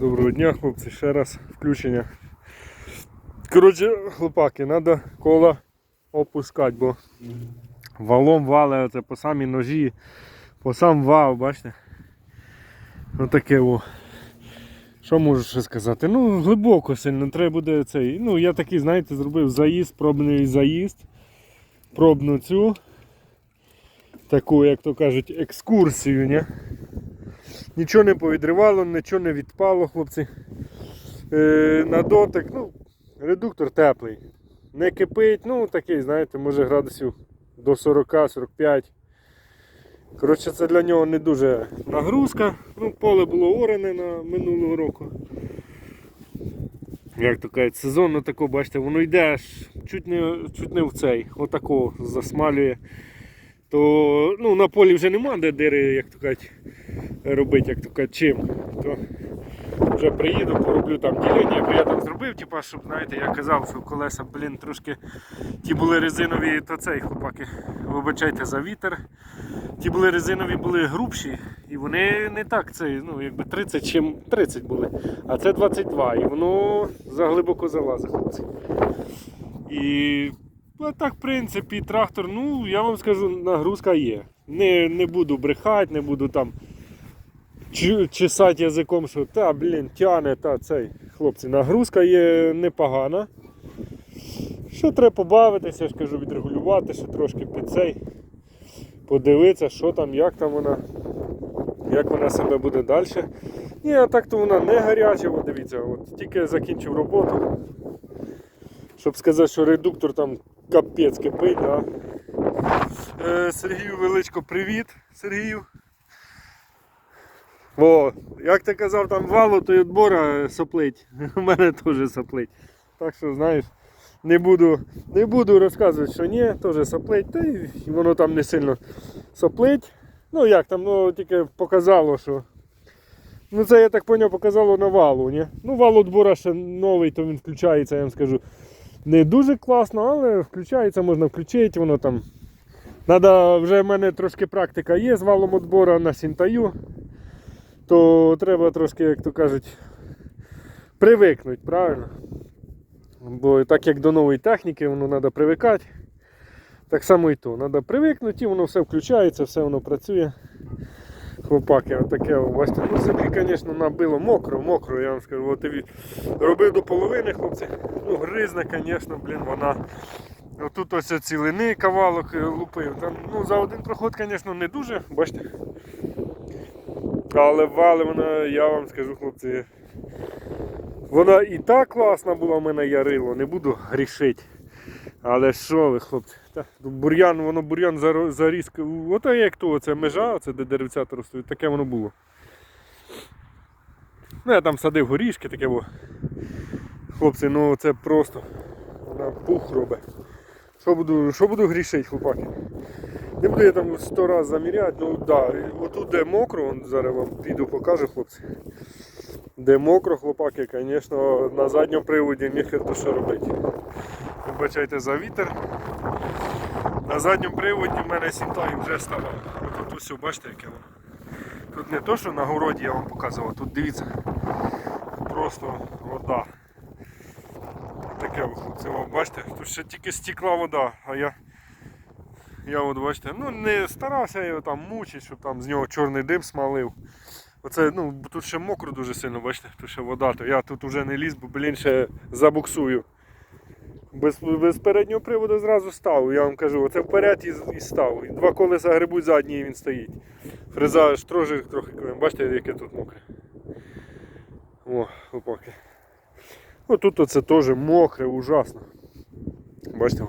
Доброго дня, хлопці, ще раз включення. Коротше, хлопаки, треба коло опускати, бо валом вале оце по самій ножі, по сам вал, бачите? Отаке о. Що можу ще сказати? Ну, глибоко сильно, треба буде цей. Ну, я такий, знаєте, зробив заїзд, пробний заїзд. Пробну цю. Таку, як то кажуть, екскурсію, ні? Нічого не повідривало, нічого не відпало, хлопці. Е, на дотик, ну, редуктор теплий. Не кипить, ну такий, знаєте, може градусів до 40-45. Коротше, це для нього не дуже нагрузка. Ну, поле було орене на минулого року. Як то кажуть, сезонно тако, бачите, воно йде аж чуть не, чуть не в цей, отако засмалює. То ну, на полі вже нема де дири, як то кажуть, робити, як то кажуть, чим. То вже приїду, пороблю там ділення, бо я там зробив, типа, щоб, знаєте, я казав, що колеса, блін, трошки ті були резинові, то цей хлопаки, вибачайте за вітер. Ті були резинові, були грубші, і вони не так цей, ну якби 30 чим 30 були, а це 22, і воно заглибоко залазить. І а так, в принципі, трактор, ну, я вам скажу, нагрузка є. Не, не буду брехати, не буду там чесати язиком, що та, блін, тяне, та цей. Хлопці, нагрузка є непогана. Що треба побавитися, я ж відрегулювати, ще трошки під цей. Подивитися, що там, як там вона, як вона себе буде далі. Ні, а так то вона не гаряча, от дивіться, от тільки закінчив роботу. Щоб сказати, що редуктор там капець кипить, да. Е, Сергію Величко, привіт, Сергію. О, як ти казав, там вало, то й отбора соплить. У мене теж соплить. Так що, знаєш, не буду, не буду розказувати, що ні, теж соплить, та й воно там не сильно соплить. Ну як там, ну тільки показало, що. Ну це я так поняв, показало на валу, ні? Ну вал отбора ще новий, то він включається, я вам скажу. Не дуже класно, але включається, можна включити, воно там. Надо, вже в мене трошки практика є з валом отбора на сінтаю то треба трошки, як то кажуть, привикнути, правильно? Бо так як до нової техніки, воно треба привикати. Так само і то. Треба привикнути і воно все включається, все воно працює. Хлопаки, отаке, о, бачите, ну землі, звісно, набило мокро, мокро, я вам скажу. От і робив до половини, хлопці. Ну, гризне, звісно, блін, вона. Отут ось цілини кавалок е, лупив. Там, ну, за один проход, звісно, не дуже, бачите. Але вали вона, я вам скажу, хлопці. Вона і так класна була в мене ярило, не буду грішити. Але що ви, хлопці? Та, бур'ян, воно бур'ян заріз. Ото як то, це межа, це де деревця ростуть, таке воно було. Ну, я там садив горішки, таке було. Хлопці, ну це просто вона пух робить. Що буду, що буду грішити, хлопаки? Не буду я там сто раз заміряти, ну так, да, отут де мокро, зараз вам піду покажу, хлопці. Де мокро, хлопаки, звісно, на задньому приводі ніхер то що робити. Вибачайте за вітер. На задньому приводі в мене сінтай вже стало. Отут ось, бачите, яке воно. Тут не то, що на городі я вам показував, тут дивіться. Просто вода. Таке, хлопці, о, бачите, тут ще тільки стікла вода, а я. Я от бачите, ну не старався його там мучити, щоб там з нього чорний дим смалив. Оце, ну, тут ще мокро дуже сильно, бачите, тут ще вода, то я тут вже не ліз, бо блін ще забуксую. Без, без переднього приводу зразу став, я вам кажу, оце вперед і, і став. Два колеса грибуть задні і він стоїть. Фреза аж трохи, трохи. Бачите, яке тут мокре. О, опаки. Ну тут оце теж мокре, ужасно. Бачите?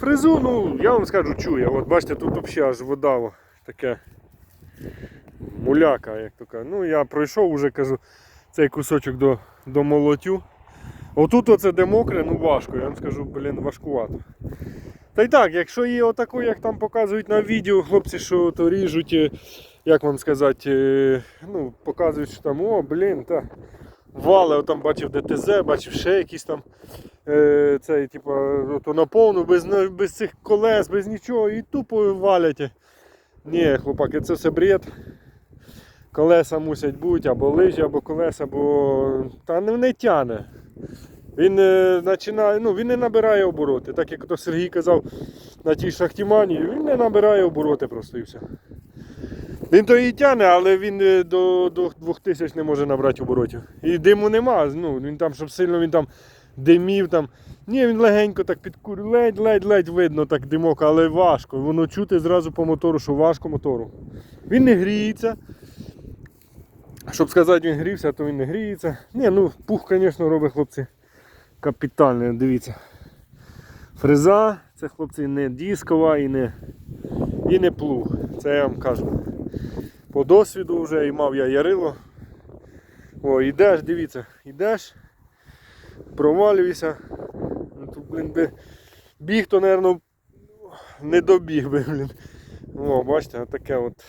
Фрезу, ну, я вам скажу, чує. От бачите, тут взагалі аж вода таке муляка, як то кажуть. Ну, я пройшов уже, кажу, цей кусочок до, до молотю. Отут оце де мокре, ну важко, я вам скажу, блін, важкувато. Та й так, якщо є отако, як там показують на відео, хлопці, що то ріжуть, е, як вам сказати, е, ну, показують, що там, о, блін, та. Вали, от там бачив ДТЗ, бачив ще якісь там е, цей, типу, то наповну, без, без цих колес, без нічого, і тупо валять. Ні, хлопаки, це все бред. колеса мусять бути, або лижі, або колеса, бо та не, не тяне. Він е, починає, ну, він не набирає обороти. Так як то Сергій казав на тій шахтімані, він не набирає обороти просто і все. Він то і тяне, але він е, до, до 2000 не може набрати оборотів. І диму нема. Ну, він там, щоб сильно він там димів там. Ні, він легенько так підкурює, ледь-ледь-ледь видно так димок, але важко. Воно чути зразу по мотору, що важко мотору. Він не гріється. Щоб сказати, він грівся, то він не гріється. Ні, ну пух, звісно, робить хлопці капітальний, дивіться. Фреза, це хлопці не дискова і не, і не плуг. Це я вам кажу. По досвіду вже і мав я ярило. О, ідеш, дивіться, ідеш, провалюєшся. Ну, Тут, блін, би біг, то, мабуть, не добіг би, блін. О, бачите, таке от.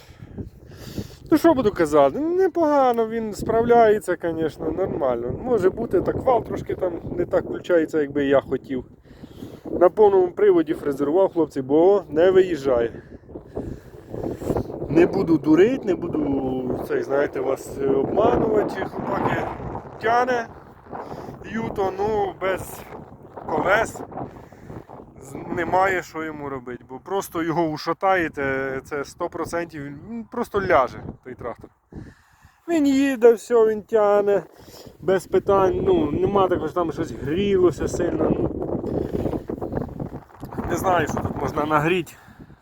Ну що буду казати? Непогано він справляється, звісно, нормально. Може бути так вал трошки там не так включається, як би я хотів. На повному приводі фрезерував хлопці, бо не виїжджає. Не буду дурити, не буду цей, знаєте, вас обманувати. Хлопаки тяне юто, ну без колес немає що йому робити, бо просто його ушатаєте, це 100% він просто ляже той трактор. Він їде, все, він тяне, без питань, ну, нема що там щось грілося сильно. Ну, не знаю, що тут можна нагріти.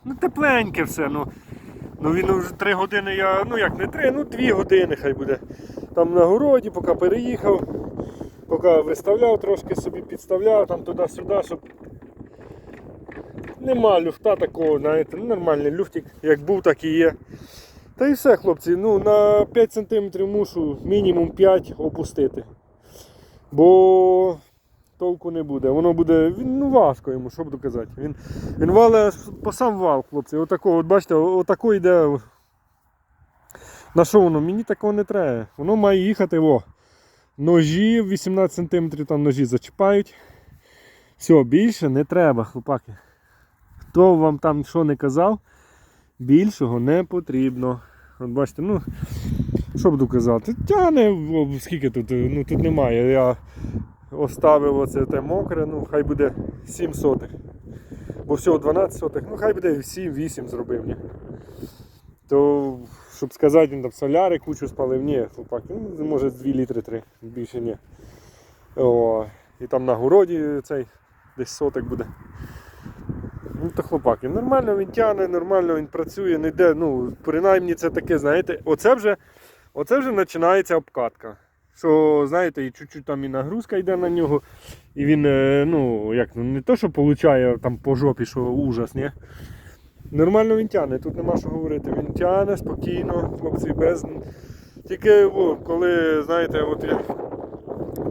Ну, тепленьке все, ну. Ну він вже 3 години я, ну як не 3, ну 2 години хай буде. Там на городі, поки переїхав, поки виставляв, трошки собі підставляв там туди-сюди, щоб Нема люфта такого, знаєте, ну, нормальний люфтик, як був, так і є. Та і все, хлопці, ну на 5 см мушу мінімум 5 опустити. Бо толку не буде. Воно буде, він ну важко йому, що буду казати. Він, він вале по сам вал, хлопці. Отакого, от бачите, отако йде. На що воно? Мені такого не треба. Воно має їхати. О, ножі 18 см там ножі зачіпають. Все, більше не треба, хлопаки. Хто вам там що не казав, більшого не потрібно. От бачите, ну, що буду казати? Тяне, скільки тут, ну тут немає. Я оставив оце те мокре, ну хай буде 7 сотих. Бо всього 12 сотих, ну хай буде 7-8 зробив. Ні. То, щоб сказати, він там соляри кучу спалив, ні, хлопак, ну, може 2 літри 3, більше ні. О, і там на городі цей десь сотик буде. Ну то хлопаки, нормально він тягне, нормально він працює, не йде. Ну, принаймні це таке, знаєте, оце вже, оце вже починається обкатка. Що, знаєте, і чуть-чуть там і нагрузка йде на нього. І він, е, ну, як, ну, не то, що получає там по жопі, що ужас, ні. Нормально він тягне, тут нема що говорити. Він тягне спокійно, хлопці, без. Тільки о, коли, знаєте, от я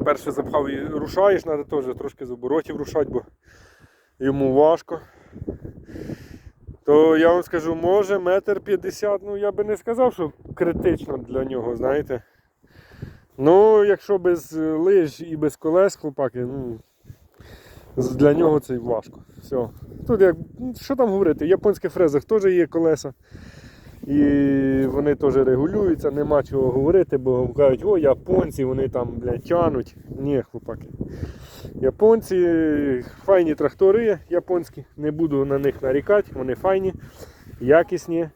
перше запхав і рушаєш, треба теж трошки з оборотів рушати, бо йому важко. То я вам скажу, може метр п'ятдесят, ну я би не сказав, що критично для нього, знаєте. Ну, якщо без лиж і без колес, хлопаки, ну для нього це важко. Все. Тут як, ну, що там говорити, в японських фрезах теж є колеса. І вони теж регулюються, нема чого говорити, бо кажуть, о, японці, вони там блядь, тянуть. Ні, хлопаки. Японці файні трактори японські, не буду на них нарікати, вони файні, якісні.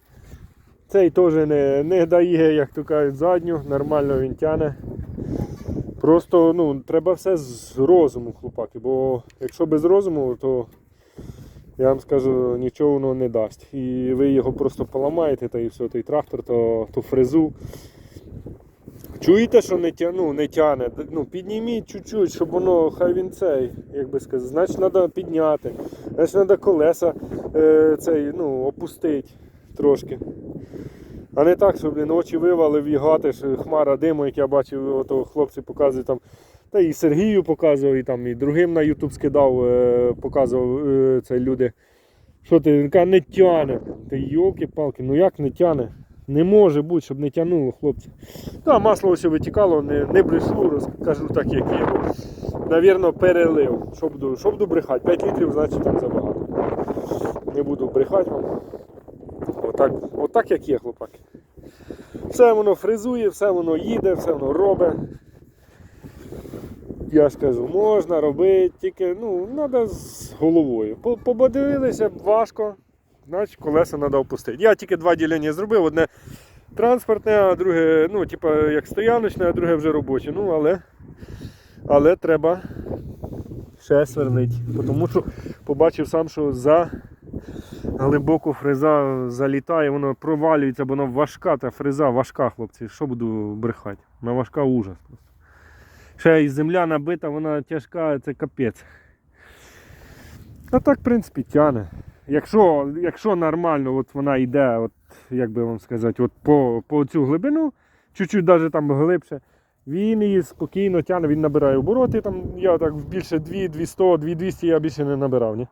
Цей теж не, не дає, як то кажуть, задню, нормально він тяне. Просто ну, треба все з розуму, хлопаки, бо якщо без розуму, то я вам скажу, нічого воно не дасть. І ви його просто поламаєте, та і все, той трактор, то, ту фрезу. Чуєте, що не тяну, не тяне? Ну, підніміть чуть-чуть, щоб воно, хай він цей, як би сказати, значить треба підняти. Значить треба колеса е, цей, ну, опустити трошки. А не так, що блін, очі вивалив і гатиш, хмара диму, як я бачив, ото хлопці показують там. Та і Сергію показував, і там і другим на YouTube скидав, е, показував е, це люди. Що ти він каже, не тяне. Ти йолки-палки, ну як не тяне? Не може бути, щоб не тянуло, хлопці. Та масло ось витікало, не, не брешу, розкажу так, як є. Навірно, перелив. Що буду, що брехати? 5 літрів, значить там забагато. Не буду брехати вам. Отак, отак як є, хлопаки. Все воно фрезує, все воно їде, все воно робить. Я ж кажу, можна робити, тільки ну, треба з головою. По- важко, значить колеса треба опустити. Я тільки два діляння зробив, одне транспортне, а друге, ну, типа, як стояночне, а друге вже робоче. Ну, але, але треба ще сверлити. Тому що побачив сам, що за глибоко фреза залітає, воно провалюється, бо воно важка, та фреза важка, хлопці. Що буду брехати? Вона важка ужас просто. Ще і земля набита, вона тяжка, це капець. А так, в принципі, тяне. Якщо, якщо нормально от вона йде, от, як би вам сказати, от по, по цю глибину, чуть-чуть навіть там глибше, він її спокійно тяне, він набирає обороти. Там, я так більше 2, 200, 2200 я більше не набирав. Ні?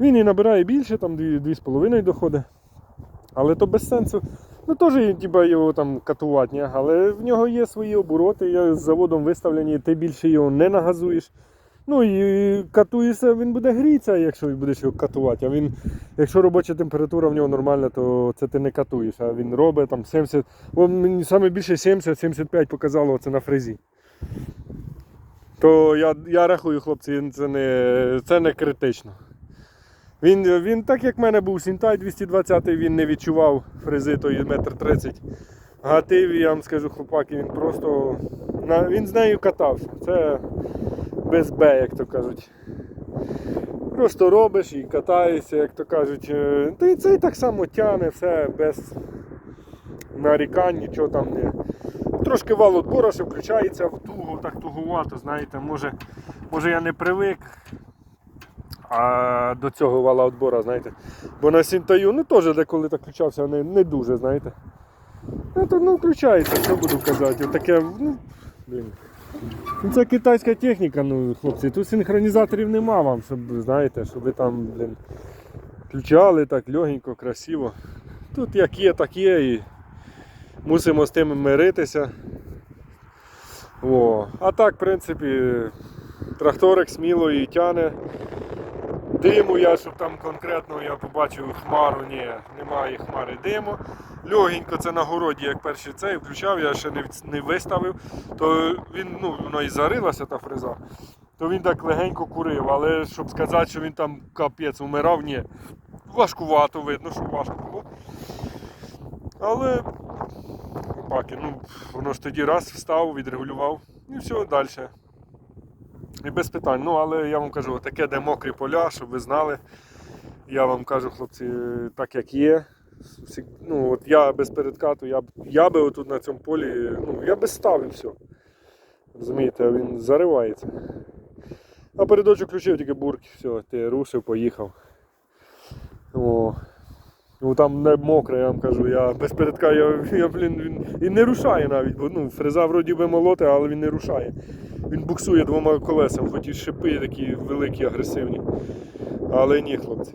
Він і набирає більше, там 2,5 доходить. Але то без сенсу. Ну теж типа, його там катувати, але в нього є свої обороти, з заводом виставлені, ти більше його не нагазуєш. Ну і катуєшся, він буде грітися, якщо будеш його катувати. А він, якщо робоча температура в нього нормальна, то це ти не катуєш. А він робить там 70. О, мені саме більше 70-75 показало це на фрезі. То я, я рахую, хлопці, це не, це не критично. Він, він так як в мене був Сінтай 220, він не відчував фрези тої метр 30. Гатив, я вам скажу, хлопаки, він просто. Він з нею катався. Це без Б, як то кажуть. Просто робиш і катаєшся, як то кажуть. Е, Та і цей так само тяне, все без нарікань, нічого там не. Трошки вал отбора, що включається в тугу, так тугувато, знаєте, може, може я не привик а до цього вала отбора, знаєте. Бо на Сінтаю, ну теж деколи так включався, не, не дуже, знаєте. Ну, то, ну включається, що буду казати. Отаке, ну, блін. Ну, Це китайська техніка, ну, хлопці. Тут синхронізаторів нема вам, щоб, знаєте, щоб ви там, блін, включали так легенько, красиво. Тут як є, так є і мусимо з тим миритися. О. А так, в принципі, тракторик сміло і тяне. Диму я, щоб там конкретно я побачив хмару, ні, немає хмари диму. Легенько це на городі, як перший цей включав, я ще не, не виставив, то він, ну, воно і зарилася та фреза. То він так легенько курив, але щоб сказати, що він там капець умирав, ні. Важкувато видно, що важко було. Але паки, ну, воно ж тоді раз встав, відрегулював і все далі. І без питань. Ну, але я вам кажу, таке, де мокрі поля, щоб ви знали. Я вам кажу, хлопці, так як є. Ну, от я без передкату, я, я би отут на цьому полі, ну, я би ставив все. Розумієте, він заривається. А передочок включив тільки бурк, все, ти рушив, поїхав. О. Ну там не мокре, я вам кажу, я без передка, я, я блін, він і не рушає навіть, бо ну, фреза вроді би молоте, але він не рушає. Він буксує двома колесами, хоч і шипи такі великі, агресивні. Але ні, хлопці.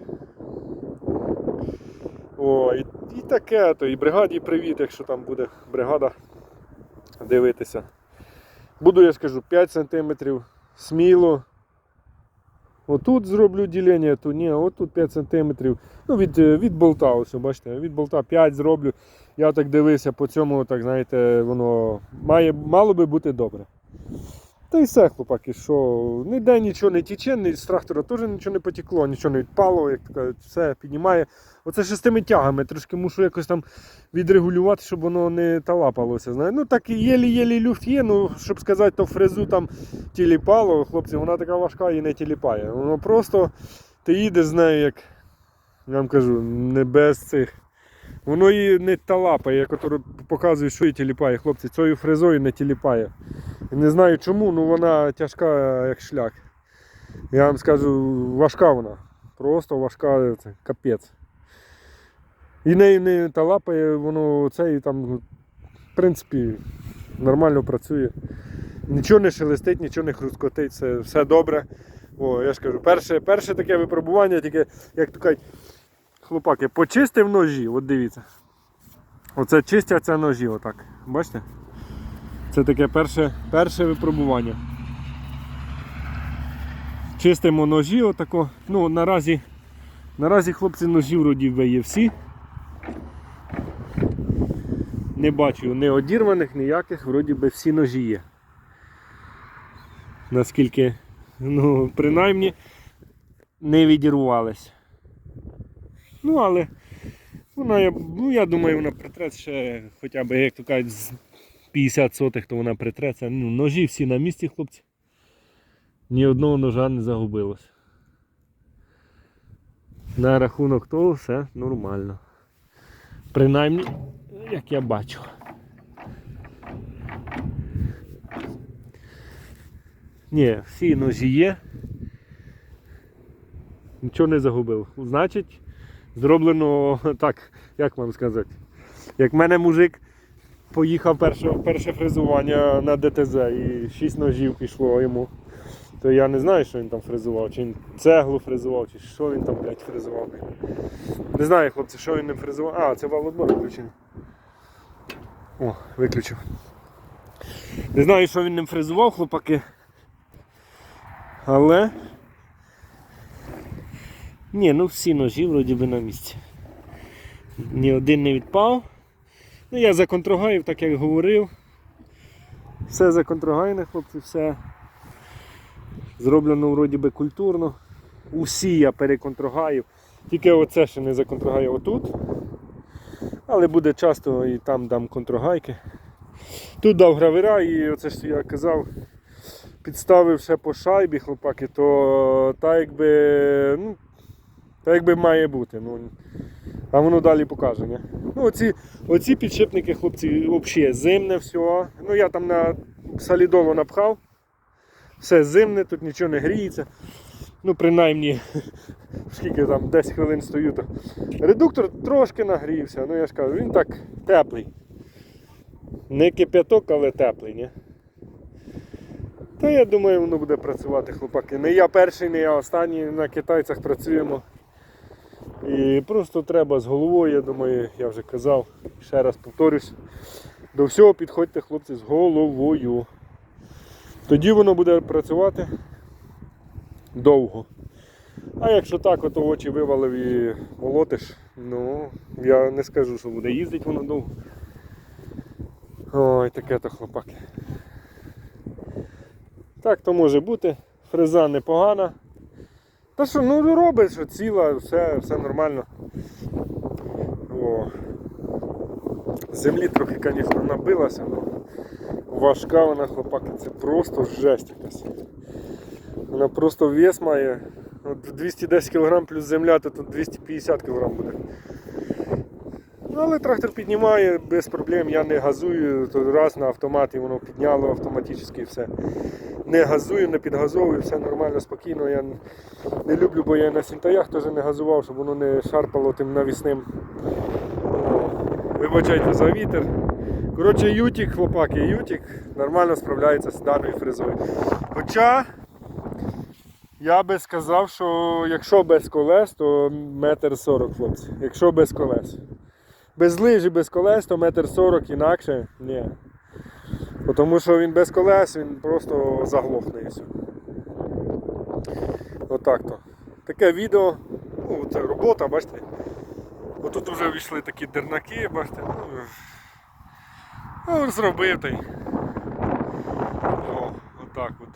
О, і, і таке, то і бригаді привіт, якщо там буде бригада дивитися. Буду, я скажу, 5 см сміло. Отут зроблю ділення, то ні, отут 5 см. Ну, від, е, від болта, ось, бачите, від болта 5 зроблю. Я так дивився по цьому, так знаєте, воно має, мало би бути добре. Та й все, хлопаки, що ніде нічого не тіче, ні з трактора теж нічого не потекло, нічого не відпало, як кажуть, все піднімає. Оце ще з тими тягами, трошки мушу якось там відрегулювати, щоб воно не талапалося. Знаєте. Ну так єлі-єлі люфт є, ну щоб сказати, то фрезу там тіліпало, хлопці, вона така важка і не тіліпає. Воно просто ти їдеш з нею, як я вам кажу, не без цих. Воно її не талапає, як ото показує, що і тіліпає. Хлопці, цією фрезою не тіліпає. Не знаю чому, але вона тяжка як шлях. Я вам скажу, важка вона. Просто важка, це капець. І нею не талапає, воно цей там, в принципі, нормально працює. Нічого не шелестить, нічого не хрускотить, все добре. О, я ж кажу, перше, перше таке випробування, тільки, як то кажуть, хлопаки, почистив ножі, от дивіться. Оце чистяться ножі, отак. Бачите? Це таке перше, перше випробування. Чистимо ножі, отако. Ну, наразі, наразі хлопці ножі вроді є всі. Не бачу не одірваних, ніяких, вроді би всі ножі є. Наскільки, ну, принаймні, не відірвались. Ну, але вона, ну, я думаю, вона притреться ще хоча б, як то кажуть, з 50 сотих, то вона притреться. Ну, ножі всі на місці, хлопці. Ні одного ножа не загубилось. На рахунок того все нормально. Принаймні, як я бачу. Ні, всі ножі є. Нічого не загубив. Значить, зроблено так, як вам сказати. Як мене мужик поїхав перше, перше фрезування на ДТЗ і 6 ножів пішло йому. То я не знаю, що він там фрезував, чи він цеглу фрезував, чи що він там, блядь, фрезував. Не знаю, хлопці, що він не фрезував. А, це валодбор включений. О, виключив. Не знаю, що він ним фрезував, хлопаки. Але. Ні, ну всі ножі вроді би на місці. Ні один не відпав. Ну я законтрогаїв, так як говорив. Все законтрогайне, хлопці, все. Зроблено вроді би культурно. Усі я переконтрогаю. Тільки оце ще не законтрогаю отут. Але буде часто і там дам контрогайки. Тут дав гравера і оце ж я казав, підставив ще по шайбі, хлопаки, то так якби, ну, так якби має бути. Ну, а воно далі покаже. Ні? Ну, оці, оці підшипники, хлопці, взагалі зимне все. Ну я там на солідолу напхав. Все зимне, тут нічого не гріється. Ну, принаймні, скільки там 10 хвилин стою, то редуктор трошки нагрівся, ну я ж кажу, він так теплий. Не кип'яток, але теплий, ні? Та я думаю, воно буде працювати, хлопаки. Не я перший, не я останній на китайцях працюємо. І просто треба з головою, я думаю, я вже казав, ще раз повторюсь. До всього підходьте, хлопці, з головою. Тоді воно буде працювати довго. А якщо так, ото очі вивалив і молотиш, ну я не скажу, що буде їздити воно довго. Ой, таке то хлопаки. Так то може бути. Фреза непогана. Та що, ну робить, що ціла, все, все нормально. О. Землі трохи, звісно, набилася, але важка вона, хлопаки, це просто жесть якась. Вона просто вес має. От 210 кг плюс земля, то тут 250 кг буде. Ну, але трактор піднімає без проблем, я не газую, то раз на автоматі воно підняло автоматично і все. Не газую, не підгазовую, все нормально, спокійно. Я не люблю, бо я на сінтаях теж не газував, щоб воно не шарпало тим навісним. Вибачайте за вітер. Коротше, ютік, хлопаки, ютік нормально справляється з даною фрезою. Хоча я би сказав, що якщо без колес, то метр сорок, хлопці. Якщо без колес. Без лижі, без колес, то метр сорок інакше ні. Тому що він без колес, він просто заглохне і все. Отак то. Таке відео. Ну, це робота, бачите. Отут вже війшли такі дернаки, бачите. Ну, ну зробив той. Отак от.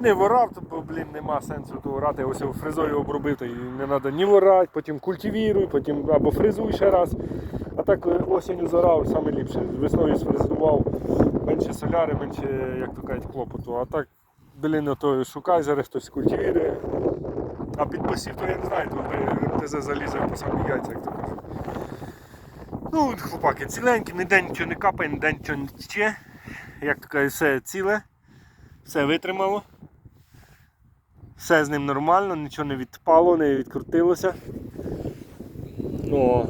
Не ворав, бо, блін, нема сенсу то орати. Ось його фрезою обробив, не треба ні ворати, потім культивіруй, потім або фрезуй ще раз. А так е, осінню зорав саме ліпше. Весною сфрезував, менше соляри, менше, як то кажуть, клопоту. А так, блін, то шукай, зараз хтось культивірує. А під посів, то я не знаю, то ТЗ залізе по самі яйця, як то кажуть. Ну, хлопаки, ціленькі, ніде нічого не капає, ніде нічого не тече. Як то кажуть, все ціле, все витримало. Все з ним нормально, нічого не відпало, не відкрутилося. О.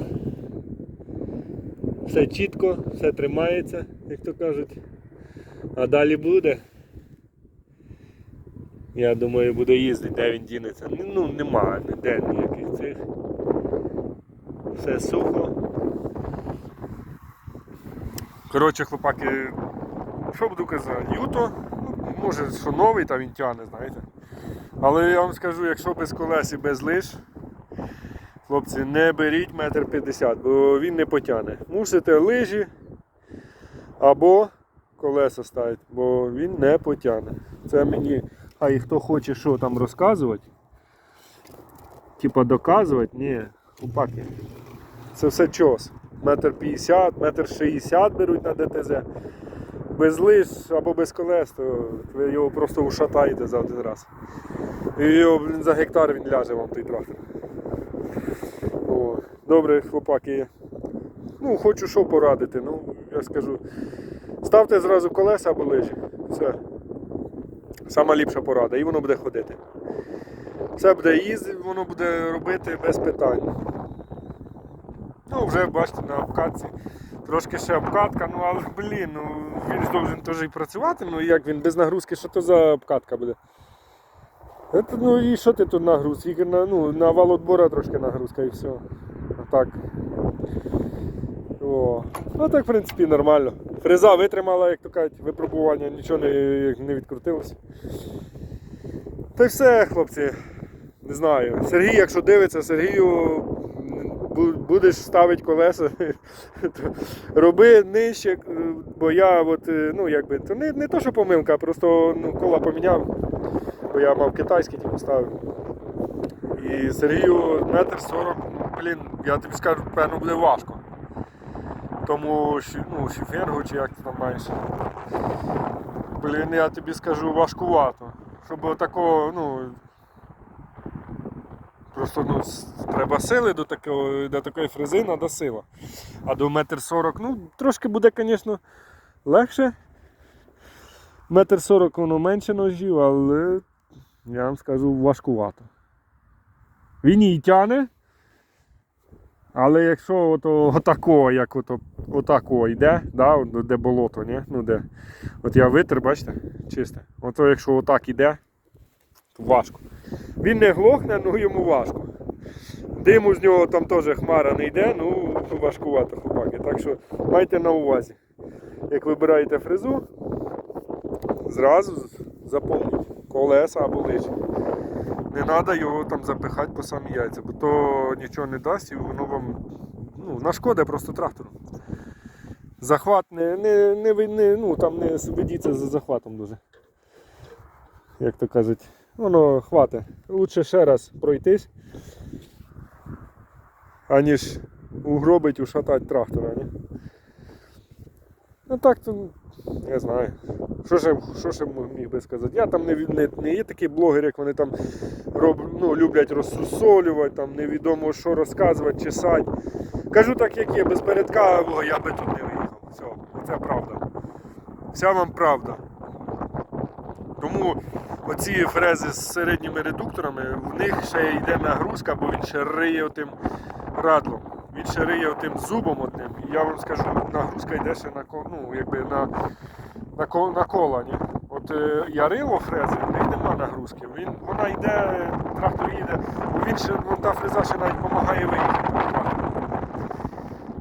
Все чітко, все тримається, як то кажуть. А далі буде. Я думаю, буде їздити, де він дінеться. Ну, немає ніде ніяких цих. Все сухо. Коротше, хлопаки, що буду казати, Юто, ну, може, що новий, та він тягне, знаєте. Але я вам скажу, якщо без колес і без лиш, Хлопці, не беріть метр п'ятдесят, бо він не потягне. Мусите лижі або колеса ставити, бо він не потягне. Це мені, а і хто хоче що там розказувати, типа доказувати, ні, хлопаки. Це все чос. Метр п'ятдесят, метр шістдесят беруть на ДТЗ. Без лиж або без колес, то ви його просто ушатаєте за один раз. І його, блін, за гектар він ляже вам той трактор. Добре, хлопаки. Ну, хочу що порадити. Ну, я скажу. Ставте зразу колеса або лижі. Все. Сама ліпша порада, і воно буде ходити. Все буде їздити, воно буде робити без питань. Ну, вже бачите, на обкатці. Трошки ще обкатка, ну але блін, ну він ж должен теж і працювати, ну як він без нагрузки, що то за обкатка буде? Це, ну і що ти тут нагруз? Тільки на, ну, на вал отбора трошки нагрузка і все. А так. О. Ну так, в принципі, нормально. Фреза витримала, як то кажуть, випробування, нічого не, не відкрутилося. Та все, хлопці. Не знаю. Сергій, якщо дивиться, Сергію будеш ставити колеса, роби нижче, бо я от, е, ну якби, то не, не то, що помилка, просто ну, кола поміняв, бо я мав китайський типу ставив. І Сергію метр сорок, блін, я тобі скажу, певно буде важко. Тому ну, шифергу чи як ти там маєш. Блін, я тобі скажу важкувато. Щоб такого, ну. Просто ну, треба сили до, такого, до такої фрези, треба сила. А до метр сорок, ну, трошки буде, звісно, легше. Метр сорок воно менше ножів, але я вам скажу важкувато. Він і тяне. Але якщо ото, отако, як ото, отако йде, да, де болото, ні? Ну, де. От я витер, бачите, чисте. Ото якщо отак іде, то важко. Він не глохне, ну йому важко. Диму з нього там теж хмара не йде, ну важкувато хлопаки. Так що майте на увазі. Як вибираєте фрезу, зразу запомніть колеса або лижі. Не треба його там запихати по самі яйця, бо то нічого не дасть і воно вам ну, нашкоде просто трактору. Захват не, не, не, не, ну, там не ведіться за захватом дуже. Як то кажуть, воно хватить. Лучше ще раз пройтись, аніж угробить, ушатати трактора. Ні? Ну так то я знаю. Що ще, що ще міг би сказати? Я там не, не, не є такий блогер, як вони там роб, ну, люблять розсусолювати, там невідомо що розказувати, чесати. Кажу так, як є, без передка, о, я би тут не виїхав. Все, це правда. Вся вам правда. Тому оці фрези з середніми редукторами, в них ще йде нагрузка, бо він ще риє тим радлом. Ще риє тим зубом одним. І я вам скажу, нагрузка йде ще на ну, якби на, на, на кола. От е, ярило фрези, в них нема нагрузки. Він, вона йде, трактор їде, він ще, ну, та фреза ще навіть допомагає виїхати.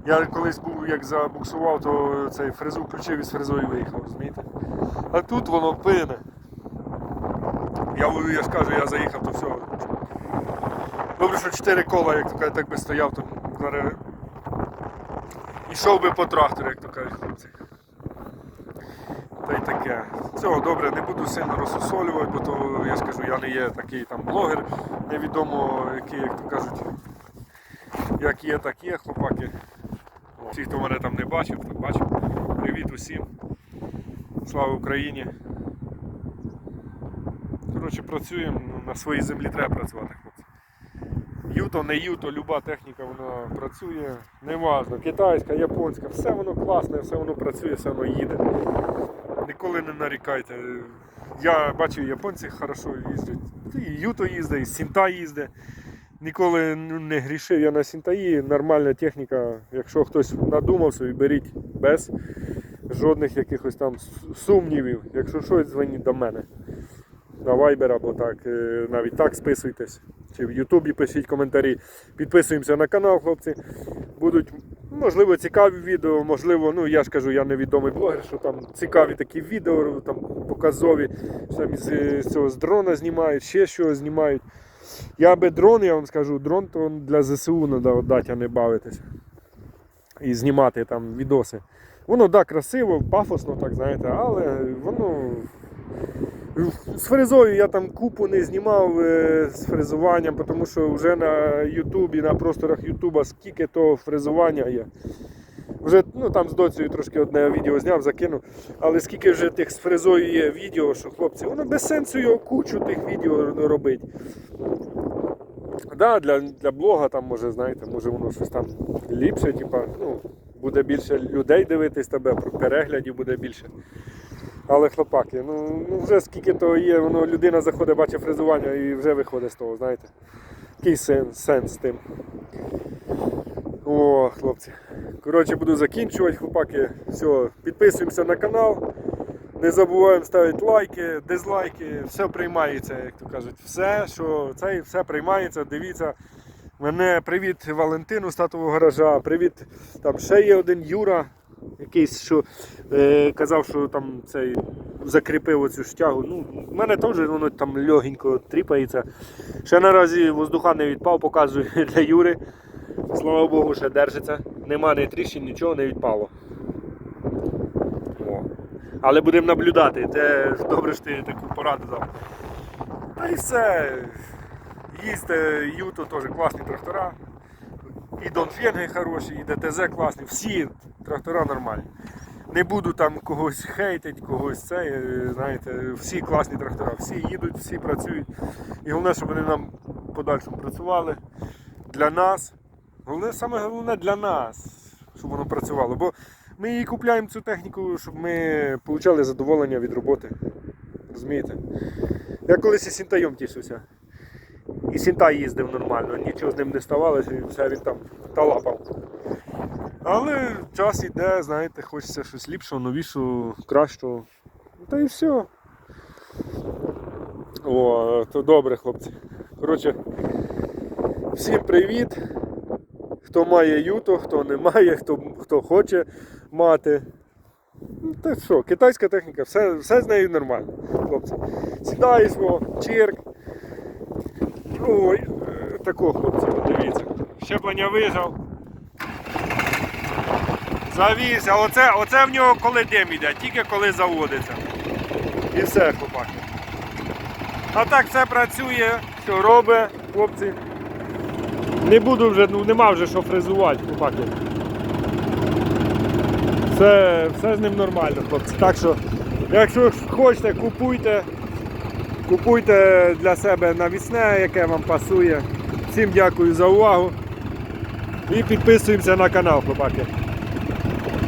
Я колись був, як забуксував, то цей фрезу включив і з фрезою виїхав, розумієте? А тут воно пине. Я, я ж кажу, я заїхав, то все. Добре, що 4 кола, як так би стояв, то зараз ішов би по трактору, як то кажуть хлопці. Та й таке. Цього добре, не буду сильно розсусолювати, бо то я ж кажу, я не є такий там блогер, невідомо який, як то кажуть, як є, так є, хлопаки. Всі, хто мене там не бачив, то бачив. Привіт усім. Слава Україні. Коротше, працюємо на своїй землі треба працювати. Юто, не юто, люба техніка вона працює. Неважно, китайська, японська, все воно класне, все воно працює, все воно їде. Ніколи не нарікайте. Я бачу, японці хорошо їздять. І Юто їздить, і Сінта їздить. Ніколи ну, не грішив я на Сінтаї, нормальна техніка. Якщо хтось надумав собі, беріть без жодних якихось там сумнівів. Якщо щось, дзвоніть до мене. На Viber або так, е, навіть так списуйтесь. Чи в Ютубі пишіть коментарі. Підписуємося на канал, хлопці. Будуть, можливо, цікаві відео, можливо, ну я ж кажу, я невідомий блогер, що там цікаві такі відео, там показові, що там з, цього з дрона знімають, ще що знімають. Я би дрон, я вам скажу, дрон то для ЗСУ треба віддати, а не бавитися. І знімати там відоси. Воно так, да, красиво, пафосно, так знаєте, але воно. З фрезою я там купу не знімав е, з фрезуванням, тому що вже на Ютубі, на просторах Ютуба скільки того фрезування є. Вже ну, там з доцею трошки одне відео зняв, закинув. Але скільки вже тих з фрезою є відео, що хлопці, воно без сенсу його кучу тих відео робити. Да, для, для блога там може, знаєте, може воно щось там ліпше, типа, ну, буде більше людей дивитись тебе, переглядів буде більше. Але хлопаки, ну, ну вже скільки того є, воно людина заходить, бачить фрезування і вже виходить з того, знаєте. Який сенс, сенс з тим. О, хлопці. Коротше, буду закінчувати, хлопаки. Все, підписуємося на канал. Не забуваємо ставити лайки, дизлайки, все приймається, як то кажуть. Все, що це все приймається. Дивіться. Мене привіт Валентину з татового гаража. Привіт. Там ще є один Юра, якийсь, що е, казав, що там цей закріпив оцю штягу. Ну, в мене теж воно там легенько тріпається. Ще наразі воздуха не відпав, показую для Юри. Слава Богу, ще держиться. Нема ні тріщин, нічого не відпало. О. Але будемо наблюдати. Це добре що ти таку пораду дав. Та і все. Їсти Юто теж класні трактора. І Донфенги хороші, і ДТЗ класні. Всі трактора нормальні. Не буду там когось хейтить, когось це, е, знаєте, всі класні трактора, всі їдуть, всі працюють. І головне, щоб вони нам подальшому працювали для нас. Головне, саме головне для нас, щоб воно працювало. Бо ми її купляємо цю техніку, щоб ми отримали задоволення від роботи. Розумієте? Я колись і сінтайом тішився. І сінта їздив нормально, нічого з ним не ставалося, і все він там талапав. Але час іде, знаєте, хочеться щось ліпшого, новішого, кращого. Та і все. О, то добре, хлопці. Коротше, всім привіт. Хто має юто, хто не має, хто, хто хоче мати. Ну, Та що, китайська техніка, все, все з нею нормально, хлопці. Сідаєш, о, чирк. Ой, е, тако, хлопці, от дивіться. Щеплення вижав. Завіз, а оце, оце в нього коли дим іде, тільки коли заводиться. І все, хлопаки. А так все працює, все робить, хлопці. Не буду вже, ну нема вже що фрезувати, хлопаки. Все, все з ним нормально, хлопці. Так що, якщо хочете, купуйте. Купуйте для себе навісне, яке вам пасує. Всім дякую за увагу. І підписуємося на канал, хлопаки.